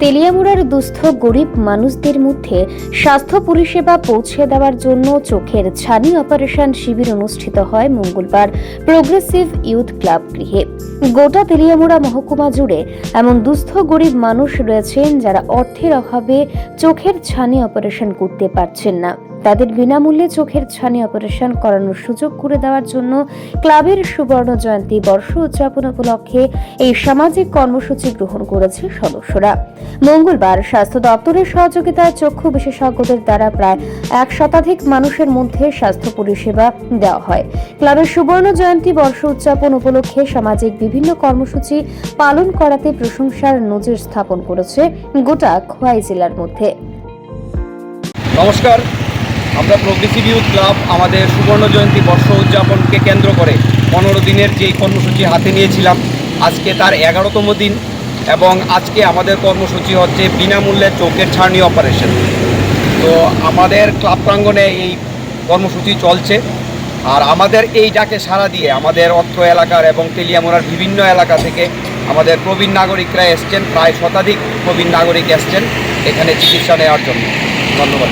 তেলিয়ামুড়ার দুস্থ গরিব মানুষদের মধ্যে স্বাস্থ্য পরিষেবা পৌঁছে দেওয়ার জন্য চোখের ছানি অপারেশন শিবির অনুষ্ঠিত হয় মঙ্গলবার প্রোগ্রেসিভ ইউথ ক্লাব গৃহে। গোটা তেলিয়ামুড়া মহকুমা জুড়ে এমন দুস্থ গরিব মানুষ রয়েছেন যারা অর্থের অভাবে চোখের ছানি অপারেশন করতে পারছেন না। তাদের বিনামূল্যে চোখের ছানি অপারেশন করানোর সুযোগ করে দেওয়ার জন্য ক্লাবের সুবর্ণ জয়ন্তী বর্ষ উদযাপন উপলক্ষে এই সামাজিক কর্মসূচি গ্রহণ করেছে সদস্যরা। মঙ্গলবার স্বাস্থ্য দপ্তরের সহযোগিতায় চক্ষু বিশেষজ্ঞদের দ্বারা প্রায় এক শতাধিক মানুষের মধ্যে স্বাস্থ্য পরিষেবা দেওয়া হয়। ক্লাবের সুবর্ণ জয়ন্তী বর্ষ উদযাপন উপলক্ষে সামাজিক বিভিন্ন কর্মসূচি পালন করাতে প্রশংসার নজির স্থাপন করেছে গোটা খোয়াই জেলার মধ্যে। নমস্কার আমরা প্রগ্রেসিভ ইউথ ক্লাব আমাদের সুবর্ণ জয়ন্তী বর্ষ উদযাপনকে কেন্দ্র করে পনেরো দিনের যেই কর্মসূচি হাতে নিয়েছিলাম, আজকে তার এগারোতম দিন এবং আজকে আমাদের কর্মসূচি হচ্ছে বিনামূল্যে চোখের ছাড়নি অপারেশন তো আমাদের ক্লাব প্রাঙ্গণে এই কর্মসূচি চলছে আর আমাদের এই ডাকে সাড়া দিয়ে আমাদের অর্থ এলাকার এবং তেলিয়ামোড়ার বিভিন্ন এলাকা থেকে আমাদের প্রবীণ নাগরিকরা এসছেন, প্রায় শতাধিক প্রবীণ নাগরিক এসছেন এখানে চিকিৎসা নেওয়ার জন্য। ধন্যবাদ।